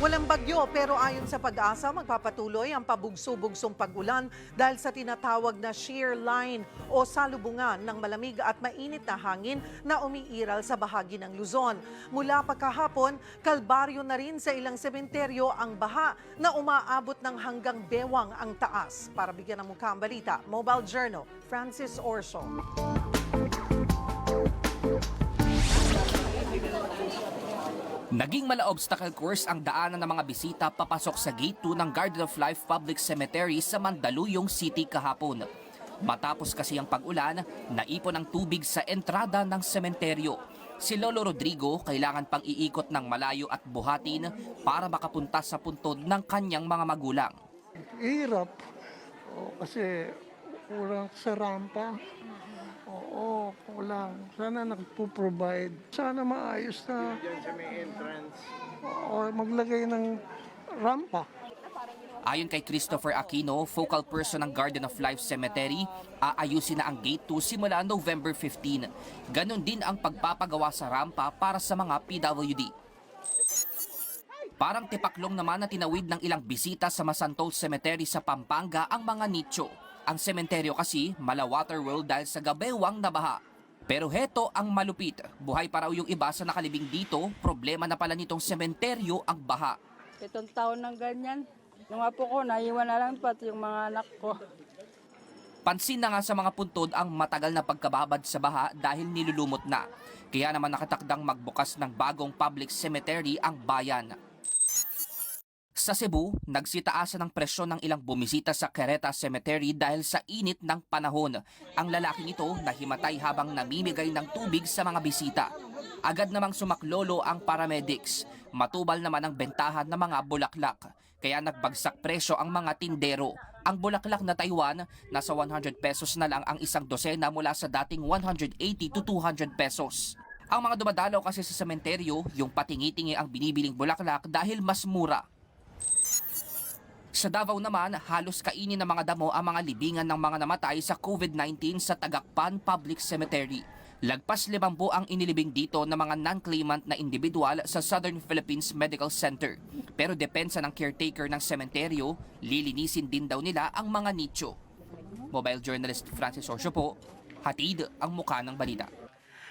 Walang bagyo pero ayon sa pag-asa, magpapatuloy ang pabugso-bugsong pag-ulan dahil sa tinatawag na shear line o salubungan ng malamig at mainit na hangin na umiiral sa bahagi ng Luzon. Mula pagkahapon, kalbaryo na rin sa ilang sementeryo ang baha na umaabot ng hanggang bewang ang taas. Para bigyan ng mukha ang balita, Mobile Journal, Francis Orso. Naging mala obstacle course ang daanan ng mga bisita papasok sa Gate 2 ng Garden of Life Public Cemetery sa Mandaluyong City kahapon. Matapos kasi ang pag-ulan, naipon ang tubig sa entrada ng sementeryo. Si Lolo Rodrigo kailangan pang iikot ng malayo at buhatin para makapunta sa puntod ng kanyang mga magulang. Hirap. O, kasi kulang sa rampa. Oo, kulang. Sana nagpo-provide. Sana maayos na. Diyan sa may entrance. O maglagay ng rampa. Ayon kay Christopher Aquino, focal person ng Garden of Life Cemetery, aayusin na ang Gate 2 simula November 15. Ganon din ang pagpapagawa sa rampa para sa mga PWD. Parang tipaklong naman na tinawid ng ilang bisita sa Masantol Cemetery sa Pampanga ang mga nicho. Ang sementeryo kasi mala Waterworld dahil sa gabewang nabaha. Pero heto ang malupit. Buhay pa raw yung iba sa nakalibing dito, problema na pala nitong sementeryo ang baha. Itong taon ng ganyan. Yung apo ko, naiwan na lang pati yung mga anak ko. Pansin na nga sa mga puntod ang matagal na pagkababad sa baha dahil nilulumot na. Kaya naman nakatakdang magbukas ng bagong public cemetery ang bayan. Sa Cebu, nagsitaasan ng presyon ng ilang bumisita sa Quereta Cemetery dahil sa init ng panahon. Ang lalaking ito nahimatay habang namimigay ng tubig sa mga bisita. Agad namang sumaklolo ang paramedics. Matubal naman ang bentahan ng mga bulaklak. Kaya nagbagsak presyo ang mga tindero. Ang bulaklak na Taiwan, nasa 100 pesos na lang ang isang dosena mula sa dating 180 to 200 pesos. Ang mga dumadalaw kasi sa sementeryo, yung patingi-tingi ang binibiling bulaklak dahil mas mura. Sa Davao naman, halos kainin ng mga damo ang mga libingan ng mga namatay sa COVID-19 sa Tagakpan Public Cemetery. Lagpas limampu ang inilibing dito ng mga non-claimant na individual sa Southern Philippines Medical Center. Pero depensa ng caretaker ng sementeryo, lilinisin din daw nila ang mga nicho. Mobile journalist Francis Orsio po, hatid ang muka ng balita.